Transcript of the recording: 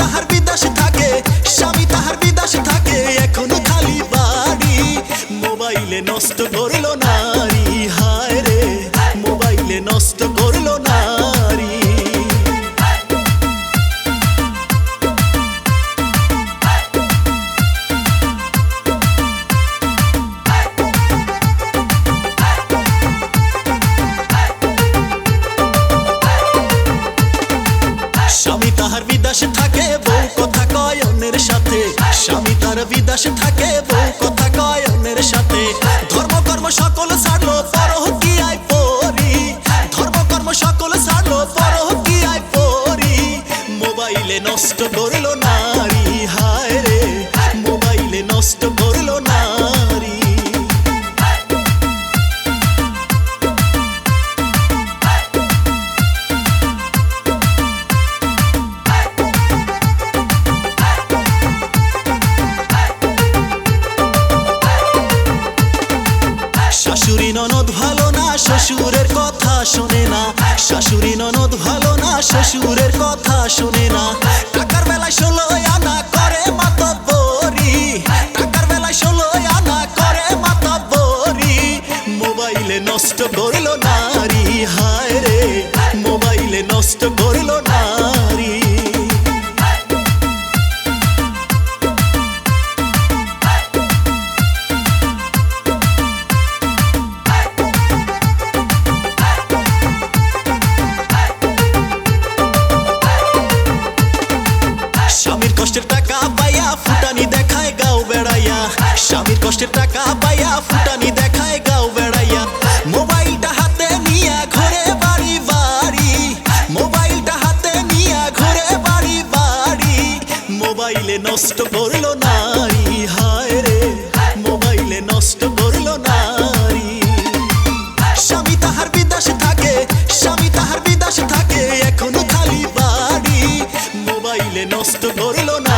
তাহার তাহার এখনও খালি মোবাইলে নষ্ট করে স্বামী তাহার বিদাসে থাকে, বউ কথা কয় অন্যের সাথে। স্বামী তার বিদাসে থাকে, বউ কথা কয় অন্যের সাথে। ধর্ম কর্ম সকল ছাড়লো, পরহ কি আই পরি। ধর্ম কর্ম সকল ছাড়লো, পরহ কি আই পরি। মোবাইলে নষ্ট করল নারী। শ্বশুরের কথা শোনে না। শাশুড়ি ননদ ভালো না, শ্বশুরের কথা শোনে না। টাকার বেলায় ষোলো আনা করে মাতব্বরি। টাকার বেলায় ষোলো আনা করে মাতব্বরি। মোবাইলে নষ্ট করল নারী হায় মোবাইলে নষ্ট করল নারী, হায় রে, মোবাইলে নষ্ট করল নারী। স্বামী তাহার বিদেশে থাকে, স্বামী তাহার বিদেশে থাকে, এখনও খালি বাড়ি। মোবাইলে নষ্ট করল না